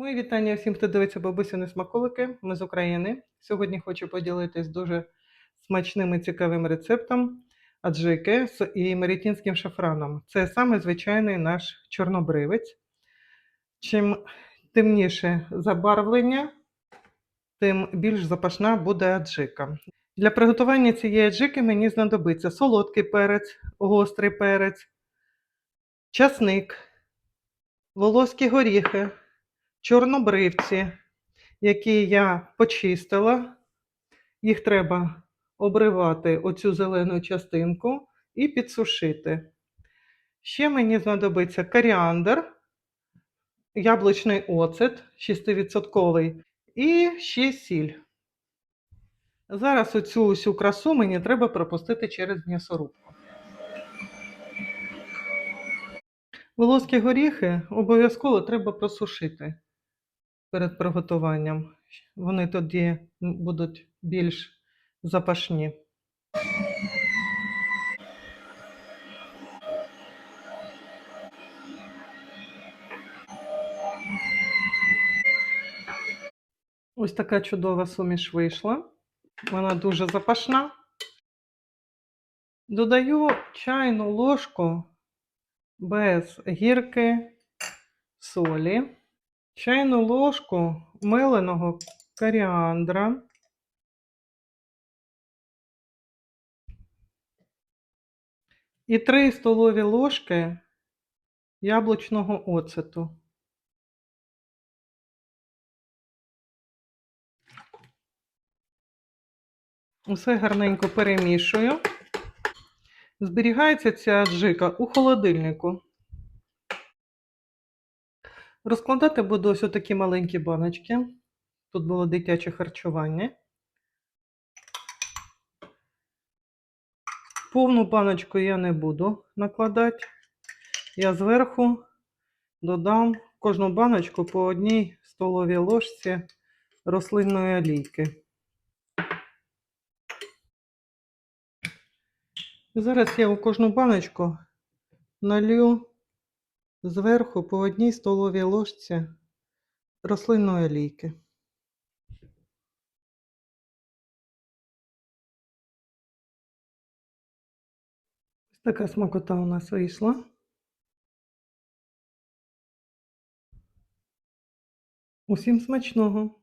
Мої вітання всім, хто дивиться бабусіни смаколики. Ми з України. Сьогодні хочу поділитись дуже смачним і цікавим рецептом аджики з і марітінським шафраном. Це саме звичайний наш чорнобривець. Чим темніше забарвлення, тим більш запашна буде аджика. Для приготування цієї аджики мені знадобиться солодкий перець, гострий перець, часник, волоські горіхи, чорнобривці, які я почистила. Їх треба обривати оцю зелену частинку і підсушити. Ще мені знадобиться коріандр, яблучний оцет 6% і ще сіль. Зараз оцю усю красу мені треба пропустити через м'ясорубку. Волоські горіхи обов'язково треба просушити перед приготуванням. Вони тоді будуть більш запашні. Ось така чудова суміш вийшла. Вона дуже запашна. Додаю чайну ложку без гірки солі, чайну ложку меленого коріандра, і 3 столові ложки яблучного оцету. Усе гарненько перемішую. Зберігається ця аджика у холодильнику. Розкладати буду ось такі маленькі баночки. Тут було дитяче харчування. Повну баночку я не буду накладати. Я зверху додам кожну баночку по одній столовій ложці рослинної олійки. Зараз я у кожну баночку налью зверху по одній столовій ложці рослинної олійки. Ось така смакота у нас вийшла. Усім смачного!